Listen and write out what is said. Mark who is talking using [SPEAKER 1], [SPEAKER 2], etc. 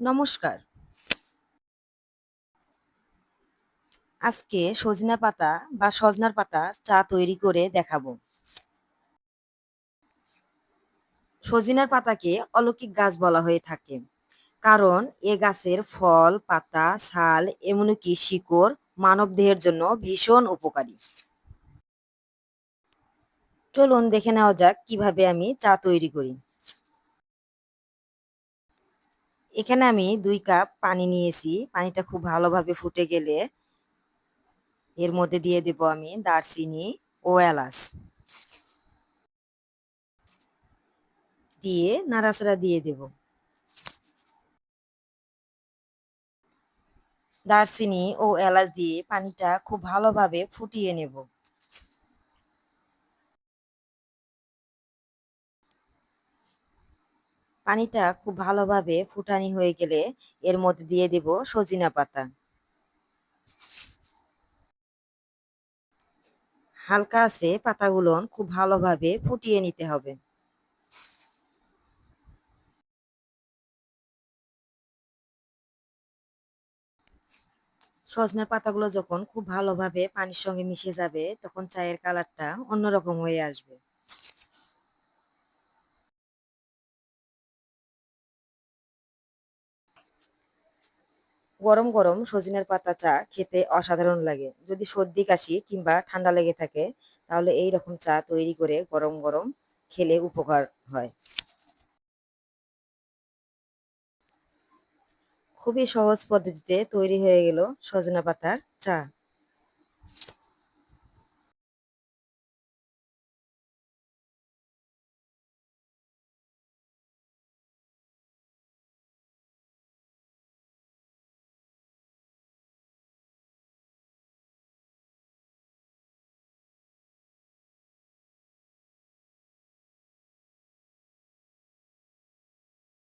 [SPEAKER 1] নমস্কার। আজকে সজনা পাতা বা সজনার পাতা চা তৈরি করে দেখাবো। সজিনার পাতাকে অলৌকিক গাছ বলা হয়ে থাকে। কারণ এ গাছের ফল, পাতা, ছাল, এমনকি শিকড় মানব দেহের জন্য ভীষণ উপকারী। চলুন দেখে নেওয়া যাক কীভাবে আমি চা তৈরি করি। এখানে আমি দুই কাপ পানি নিয়েছি। পানিটা খুব ভালোভাবে ফুটে গেলে এর মধ্যে দিয়ে দেব আমি দারচিনি ও এলাচ। দিয়ে নাড়াচাড়া দিয়ে দেব। দারচিনি ও এলাচ দিয়ে পানিটা খুব ভালোভাবে ফুটিয়ে নেব। পানিটা খুব ভালোভাবে ফুটানি হয়ে গেলে এর মধ্যে দিয়ে দেব সজিনা পাতা। হালকা আছে পাতাগুলো খুব ভালোভাবে ফুটিয়ে নিতে হবে। সজনের পাতাগুলো যখন খুব ভালোভাবে পানির সঙ্গে মিশে যাবে, তখন চায়ের কালারটা অন্যরকম হয়ে আসবে। গরম গরম সজিনার পাতা চা খেতে অসাধারণ লাগে। যদি সর্দি, কাশি কিংবা ঠান্ডা লেগে থাকে, তাহলে এই রকম চা তৈরি করে গরম গরম খেলে উপকার হয়। খুবই সহজ পদ্ধতিতে তৈরি হয়ে গেল সজনা পাতার চা।